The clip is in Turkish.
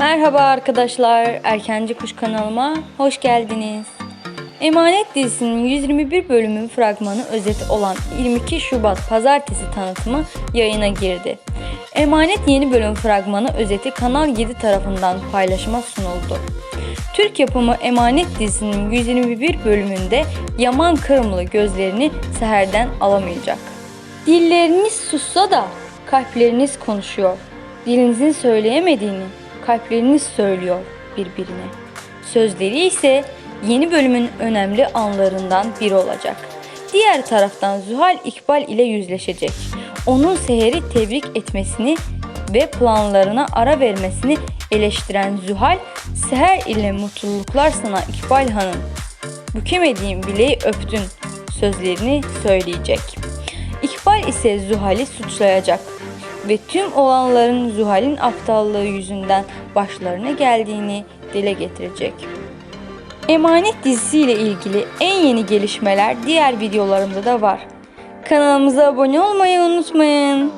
Merhaba arkadaşlar, Erkenci Kuş kanalıma hoş geldiniz. Emanet dizisinin 121 bölümün fragmanı özeti olan 22 Şubat Pazartesi tanıtımı yayına girdi. Emanet yeni bölüm fragmanı özeti Kanal 7 tarafından paylaşıma sunuldu. Türk yapımı Emanet dizisinin 121 bölümünde Yaman Kırımlı gözlerini seherden alamayacak. Dilleriniz sussa da kalpleriniz konuşuyor. Dilinizin söyleyemediğini kalpleriniz söylüyor birbirine. Sözleri ise yeni bölümün önemli anlarından biri olacak. Diğer taraftan Zuhal İkbal ile yüzleşecek. Onun Seher'i tebrik etmesini ve planlarına ara vermesini eleştiren Zuhal, Seher ile mutluluklar sana İkbal Hanım. Bükemediğim bileği öptün sözlerini söyleyecek. İkbal ise Zuhal'i suçlayacak ve tüm olanların Zuhal'in aptallığı yüzünden başlarına geldiğini dile getirecek. Emanet dizisiyle ilgili en yeni gelişmeler diğer videolarımda da var. Kanalımıza abone olmayı unutmayın.